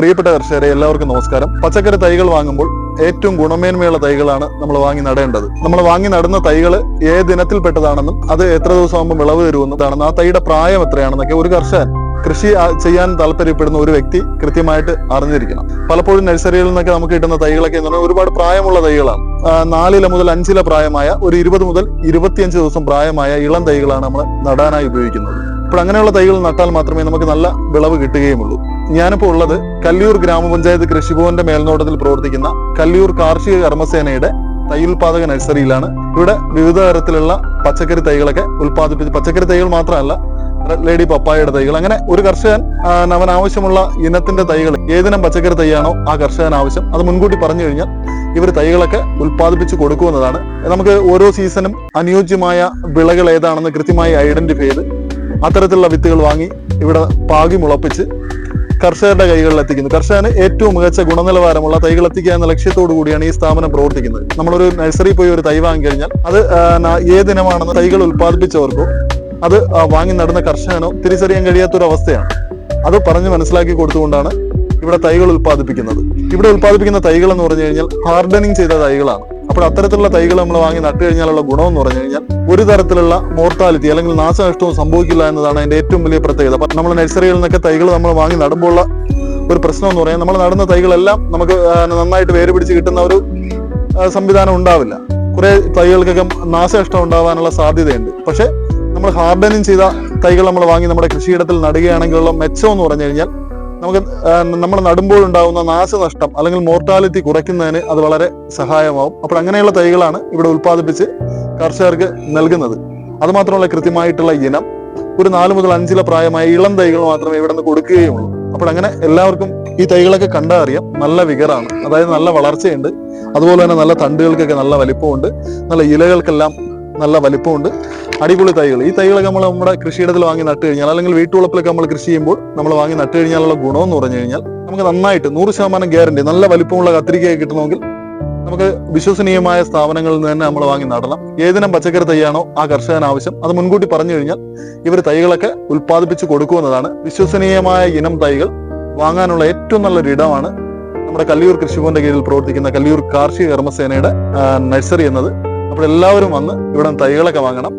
പ്രിയപ്പെട്ട കർഷകരെ എല്ലാവർക്കും നമസ്കാരം. പച്ചക്കറി തൈകൾ വാങ്ങുമ്പോൾ ഏറ്റവും ഗുണമേന്മയുള്ള തൈകളാണ് നമ്മൾ വാങ്ങി നടേണ്ടത്. നമ്മൾ വാങ്ങി നടുന്ന തൈകൾ ഏത് ദിനത്തിൽ പെട്ടതാണെന്നും അത് എത്ര ദിവസം ആകുമ്പോൾ വിളവ് തരുമെന്നതാണെന്നും ആ തൈയുടെ പ്രായം എത്രയാണെന്നൊക്കെ ഒരു കർഷകൻ കൃഷി ചെയ്യാൻ താല്പര്യപ്പെടുന്ന ഒരു വ്യക്തി കൃത്യമായിട്ട് അറിഞ്ഞിരിക്കണം. പലപ്പോഴും നഴ്സറിയിൽ നിന്നൊക്കെ നമുക്ക് കിട്ടുന്ന തൈകളൊക്കെ എന്ന് പറഞ്ഞാൽ ഒരുപാട് പ്രായമുള്ള തൈകളാണ്. നാലില മുതൽ അഞ്ചില പ്രായമായ ഒരു ഇരുപത് മുതൽ ഇരുപത്തിയഞ്ച് ദിവസം പ്രായമായ ഇളം തൈകളാണ് നമ്മൾ നടാനായി ഉപയോഗിക്കുന്നത്. അപ്പോൾ അങ്ങനെയുള്ള തൈകൾ നട്ടാൽ മാത്രമേ നമുക്ക് നല്ല വിളവ് കിട്ടുകയുമുള്ളൂ. ഞാനിപ്പോൾ ഉള്ളത് കല്ലിയൂർ ഗ്രാമപഞ്ചായത്ത് കൃഷിഭവന്റെ മേൽനോട്ടത്തിൽ പ്രവർത്തിക്കുന്ന കല്ലിയൂർ കാർഷിക കർമ്മസേനയുടെ തൈ ഉൽപാദക നഴ്സറിയിലാണ്. ഇവിടെ വിവിധ തരത്തിലുള്ള പച്ചക്കറി തൈകളൊക്കെ ഉൽപ്പാദിപ്പിച്ച് പച്ചക്കറി തൈകൾ മാത്രമല്ല ലേഡി പപ്പായയുടെ തൈകൾ അങ്ങനെ ഒരു കർഷകൻ അവൻ ആവശ്യമുള്ള ഇനത്തിന്റെ തൈകൾ ഏതിനം പച്ചക്കറി തൈയാണോ ആ കർഷകൻ ആവശ്യം അത് മുൻകൂട്ടി പറഞ്ഞു കഴിഞ്ഞാൽ ഇവർ തൈകളൊക്കെ ഉൽപ്പാദിപ്പിച്ച് കൊടുക്കുമെന്നതാണ് നമുക്ക് ഓരോ സീസണും അനുയോജ്യമായ വിളകൾ ഏതാണെന്ന് കൃത്യമായി ഐഡന്റിഫൈ ചെയ്ത് അത്തരത്തിലുള്ള വിത്തുകൾ വാങ്ങി ഇവിടെ പാകി മുളപ്പിച്ച് കർഷകരുടെ കൈകളിൽ എത്തിക്കുന്നു കർഷകന് ഏറ്റവും മികച്ച ഗുണനിലവാരമുള്ള തൈകൾ എത്തിക്കുക എന്ന ലക്ഷ്യത്തോടു കൂടിയാണ് ഈ സ്ഥാപനം പ്രവർത്തിക്കുന്നത്. നമ്മളൊരു നഴ്സറി പോയി ഒരു തൈ വാങ്ങി കഴിഞ്ഞാൽ അത് ഏതിനമാണെന്ന് തൈകൾ ഉൽപ്പാദിപ്പിച്ചവർക്കോ അത് വാങ്ങി നടന്ന കർഷകനോ തിരിച്ചറിയാൻ കഴിയാത്തൊരവസ്ഥയാണ്. അത് പറഞ്ഞ് മനസ്സിലാക്കി കൊടുത്തുകൊണ്ടാണ് ഇവിടെ തൈകൾ ഉൽപ്പാദിപ്പിക്കുന്നത്. ഇവിടെ ഉൽപ്പാദിപ്പിക്കുന്ന തൈകൾ എന്ന് പറഞ്ഞു കഴിഞ്ഞാൽ ഹാർഡനിങ് ചെയ്ത തൈകളാണ്. അപ്പോൾ അത്തരത്തിലുള്ള തൈകൾ നമ്മൾ വാങ്ങി നട്ടു കഴിഞ്ഞാലുള്ള ഗുണം എന്ന് പറഞ്ഞു കഴിഞ്ഞാൽ ഒരു തരത്തിലുള്ള മോർട്ടാലിറ്റി അല്ലെങ്കിൽ നാശനഷ്ടവും സംഭവിക്കില്ല എന്നതാണ് അതിന്റെ ഏറ്റവും വലിയ പ്രത്യേകത. അപ്പം നമ്മൾ നഴ്സറിയിൽ നിന്നൊക്കെ തൈകൾ നമ്മൾ വാങ്ങി നടുമ്പോൾ ഒരു പ്രശ്നം എന്ന് പറയാൻ നമ്മൾ നടുന്ന തൈകളെല്ലാം നമുക്ക് നന്നായിട്ട് വേര് പിടിച്ച് കിട്ടുന്ന ഒരു സംവിധാനം ഉണ്ടാവില്ല. കുറേ തൈകൾക്കൊക്കെ നാശനഷ്ടം ഉണ്ടാവാനുള്ള സാധ്യതയുണ്ട്. പക്ഷേ നമ്മൾ ഹാർഡനിങ് ചെയ്ത തൈകൾ നമ്മൾ വാങ്ങി നമ്മുടെ കൃഷിയിടത്തിൽ നടുകയാണെങ്കിലുള്ള മെച്ചം എന്ന് പറഞ്ഞു കഴിഞ്ഞാൽ നമുക്ക് നമ്മൾ നടുമ്പോൾ ഉണ്ടാകുന്ന നാശനഷ്ടം അല്ലെങ്കിൽ മോർട്ടാലിറ്റി കുറയ്ക്കുന്നതിന് അത് വളരെ സഹായമാവും. അപ്പോൾ അങ്ങനെയുള്ള തൈകളാണ് ഇവിടെ ഉൽപ്പാദിപ്പിച്ച് കർഷകർക്ക് നൽകുന്നത്. അതുമാത്രമല്ല കൃത്യമായിട്ടുള്ള ഇനം. ഒരു നാല് മുതൽ അഞ്ചില പ്രായമായ ഇളം തൈകൾ മാത്രമേ ഇവിടെ നിന്ന് കൊടുക്കുകയുള്ളൂ. അപ്പോൾ അങ്ങനെ എല്ലാവർക്കും ഈ തൈകളൊക്കെ കണ്ടാൽ അറിയാം നല്ല വികറാണ്. അതായത് നല്ല വളർച്ചയുണ്ട്. അതുപോലെ തന്നെ നല്ല തണ്ടുകൾക്കൊക്കെ നല്ല വലിപ്പമുണ്ട്. നല്ല ഇലകൾക്കെല്ലാം നല്ല വലിപ്പമുണ്ട്. അടിപൊളി തൈകൾ. ഈ തൈകളൊക്കെ നമ്മൾ നമ്മുടെ കൃഷിയിടത്തിൽ വാങ്ങി നട്ട് കഴിഞ്ഞാൽ അല്ലെങ്കിൽ വീട്ടുവളപ്പിലൊക്കെ നമ്മൾ കൃഷി ചെയ്യുമ്പോൾ നമ്മൾ വാങ്ങി നട്ട് കഴിഞ്ഞാലുള്ള ഗുണമെന്ന് പറഞ്ഞു കഴിഞ്ഞാൽ നമുക്ക് നന്നായിട്ട് നൂറ് ശതമാനം ഗ്യാരണ്ടി നല്ല വലിപ്പമുള്ള കത്തിരിക്കയൊക്കെ കിട്ടണമെങ്കിൽ നമുക്ക് വിശ്വസനീയമായ സ്ഥാപനങ്ങളിൽ നിന്ന് തന്നെ നമ്മൾ വാങ്ങി നടണം. ഏതിനം പച്ചക്കറി തൈയാണോ ആ കർഷകൻ ആവശ്യം. അത് മുൻകൂട്ടി പറഞ്ഞു കഴിഞ്ഞാൽ ഇവർ തൈകളൊക്കെ ഉൽപ്പാദിപ്പിച്ച് കൊടുക്കുമെന്നതാണ് വിശ്വസനീയമായ ഇനം തൈകൾ വാങ്ങാനുള്ള ഏറ്റവും നല്ലൊരു ഇടമാണ്. നമ്മുടെ കല്ലിയൂർ കൃഷിഭവന്റെ കീഴിൽ പ്രവർത്തിക്കുന്ന കല്ലിയൂർ കാർഷിക കർമ്മസേനയുടെ നഴ്സറി എന്നത്. അപ്പോൾ എല്ലാവരും വന്ന് ഇവിടെ തൈകളൊക്കെ വാങ്ങണം.